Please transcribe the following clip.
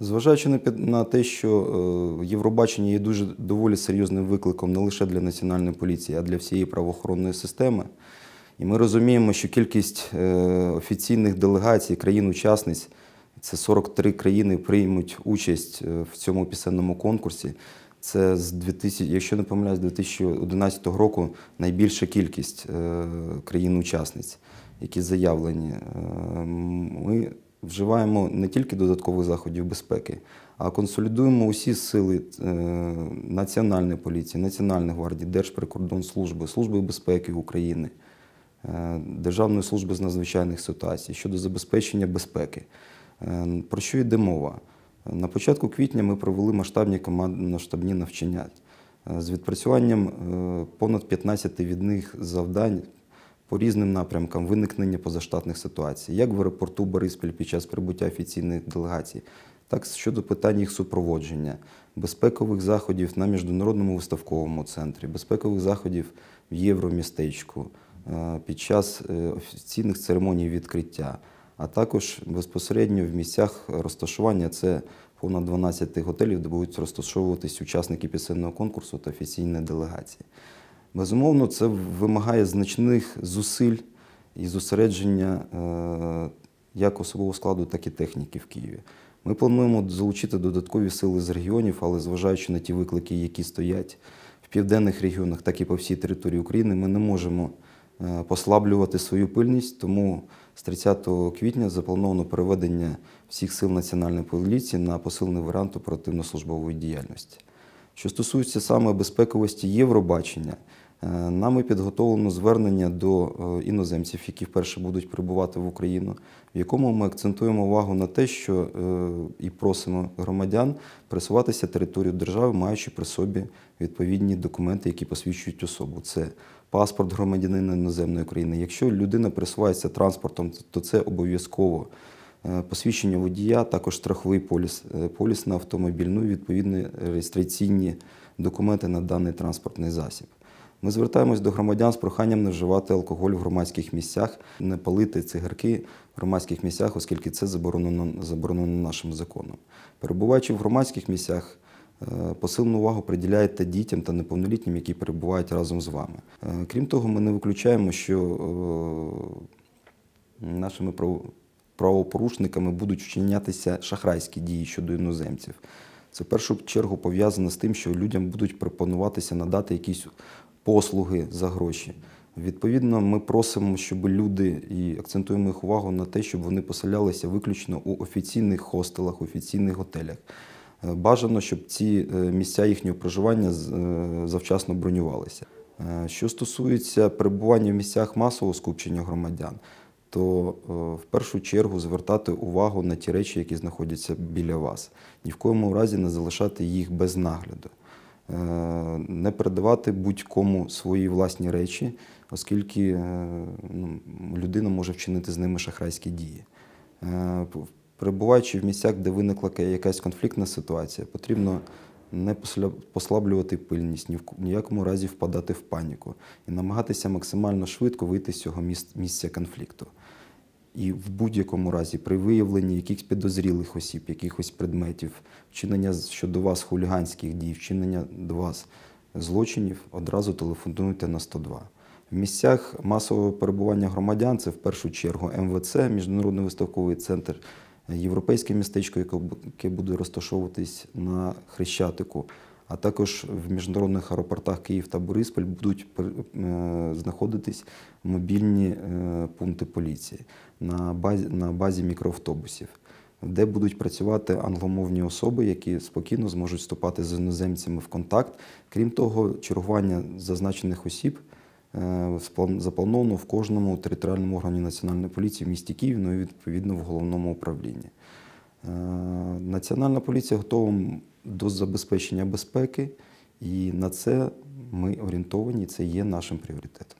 Зважаючи на на те, що е, Євробачення є дуже доволі серйозним викликом не лише для національної поліції, а для всієї правоохоронної системи. І ми розуміємо, що кількість е, офіційних делегацій країн-учасниць це 43 країни приймуть участь е, в цьому пісенному конкурсі. Це з 2000, якщо не помиляюсь, з 2011 року найбільша кількість країн-учасниць, які заявлені. Ми вживаємо не тільки додаткових заходів безпеки, а консолідуємо усі сили е, Національної поліції, Національної гвардії, Держприкордонслужби, Служби безпеки України, е, Державної служби з надзвичайних ситуацій щодо забезпечення безпеки. Е, Про що йде мова? На початку квітня ми провели масштабні командно-штабні навчання з відпрацюванням понад 15 від них завдань по різним напрямкам виникнення позаштатних ситуацій, як в аеропорту Бориспіль під час прибуття офіційних делегацій, так щодо питань їх супроводження, безпекових заходів на міжнародному виставковому центрі, безпекових заходів в Євромістечку е, під час е, офіційних церемоній відкриття, а також безпосередньо в місцях розташування це понад 12 готелів, де будуть розташовуватись учасники пісенного конкурсу та офіційні делегації. Безумовно, це вимагає значних зусиль і зосередження е, як особового складу, так і техніки в Києві. Ми плануємо залучити додаткові сили з регіонів, але зважаючи на ті виклики, які стоять в південних регіонах, так і по всій території України, ми не можемо е, послаблювати свою пильність. Тому з 30 квітня заплановано переведення всіх сил Національної поліції на посилений варіант оперативно-службової діяльності. Що стосується саме безпековості Євробачення, нами підготовлено звернення до е, іноземців, які вперше будуть прибувати в Україну, в якому ми акцентуємо увагу на те, що е, і просимо громадян пересуватися територію держави, маючи при собі відповідні документи, які посвідчують особу. Це паспорт громадянина іноземної країни. Якщо людина пересувається транспортом, то це обов'язково Е, посвідчення водія, також страховий поліс, е, поліс на автомобіль, ну і відповідні реєстраційні документи на даний транспортний засіб. Ми звертаємось до громадян з проханням не вживати алкоголь в громадських місцях, не палити цигарки в громадських місцях, оскільки це заборонено, заборонено нашим законом. Перебуваючи в громадських місцях, е, посилену увагу приділяєте дітям та неповнолітнім, які перебувають разом з вами. Е, Крім того, ми не виключаємо, що е, нашими правопорушниками будуть вчинятися шахрайські дії щодо іноземців. Це в першу чергу пов'язано з тим, що людям будуть пропонуватися надати якісь послуги за гроші. Відповідно, ми просимо, щоб люди і акцентуємо їх увагу на те, щоб вони поселялися виключно у офіційних хостелах, офіційних готелях. Е, Бажано, щоб ці е, місця їхнього проживання е, завчасно бронювалися. Що стосується перебування в місцях масового скупчення громадян, то в першу чергу звертати увагу на ті речі, які знаходяться біля вас. Ні в коєму разі не залишати їх без нагляду. Е, Не передавати будь-кому свої власні речі, оскільки е, ну, людина може вчинити з ними шахрайські дії. Е, Перебуваючи в місцях, де виникла якась конфліктна ситуація, потрібно не послаблювати пильність, ні в ніякому разі впадати в паніку і намагатися максимально швидко вийти з цього місця конфлікту. І в будь-якому разі, при виявленні якихось підозрілих осіб, якихось предметів, вчинення щодо вас хуліганських дій, вчинення до вас злочинів, одразу телефонуйте на 102. В місцях масового перебування громадян це в першу чергу МВЦ, Міжнародний виставковий центр, європейське містечко, яке буде розташовуватись на Хрещатику, а також в міжнародних аеропортах Київ та Бориспіль будуть е, знаходитись мобільні е, пункти поліції на базі, на базі мікроавтобусів, де будуть працювати англомовні особи, які спокійно зможуть вступати з іноземцями в контакт. Крім того, чергування зазначених осіб е, заплановано в кожному територіальному органі Національної поліції в місті Київ, ну і відповідно в головному управлінні. Національна поліція готова до забезпечення безпеки, і на це ми орієнтовані, це є нашим пріоритетом.